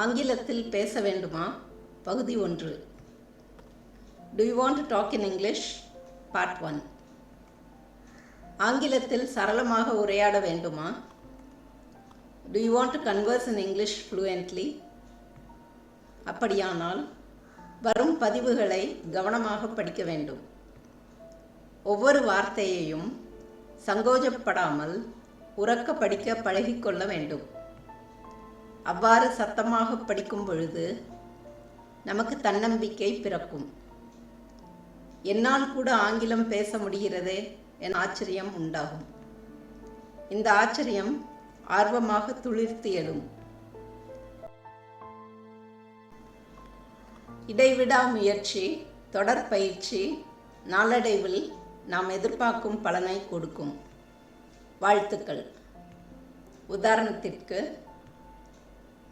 ஆங்கிலத்தில் பேச வேண்டுமா? பகுதி ஒன்று. Do you want to talk in English part one ஆங்கிலத்தில் சரளமாக உரையாட வேண்டுமா? Do you want to converse in English fluently அப்படியானால் வரும் பதிவுகளை கவனமாக படிக்க வேண்டும். ஒவ்வொரு வார்த்தையையும் சங்கோஜப்படாமல் உறக்க படிக்க பழகிக்கொள்ள வேண்டும். அவ்வாறு சத்தமாக படிக்கும் பொழுது நமக்கு தன்னம்பிக்கை பிறக்கும். என்னால் கூட ஆங்கிலம் பேச முடிகிறதே என ஆச்சரியம் உண்டாகும். இந்த ஆச்சரியம் ஆர்வமாக துளிர்த்து எழும். இடைவிடா முயற்சி தொடர் பயிற்சி நாளடைவில் நாம் எதிர்பார்க்கும் பலனை கொடுக்கும். வாழ்த்துக்கள். உதாரணத்திற்கு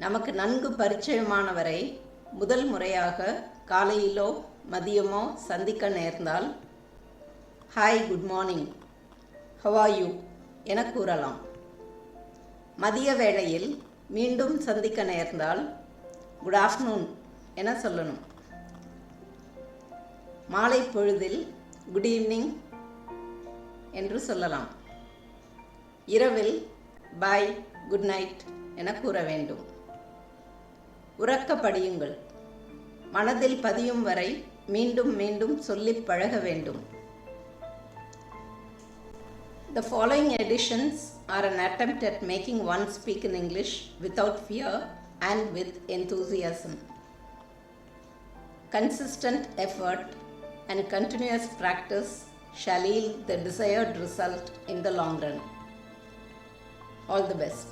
நமக்கு நன்கு பரிச்சயமானவரை முதல் முறையாக காலையிலோ மதியமோ சந்திக்க நேர்ந்தால் ஹாய் குட் மார்னிங் ஹவாயூ என கூறலாம். மதிய வேளையில் மீண்டும் சந்திக்க நேர்ந்தால் குட் ஆஃப்டர்நூன் என சொல்லணும். மாலை பொழுதில் குட் ஈவினிங் என்று சொல்லலாம். இரவில் பாய் குட் நைட் என கூற வேண்டும். உறக்க படியுங்கள் மனதில் பதியும் வரை மீண்டும் மீண்டும் சொல்லி பழக வேண்டும் The following editions are an attempt at making one speak in English without fear and with enthusiasm. Consistent effort and continuous practice shall yield the desired result in the long run. All the best.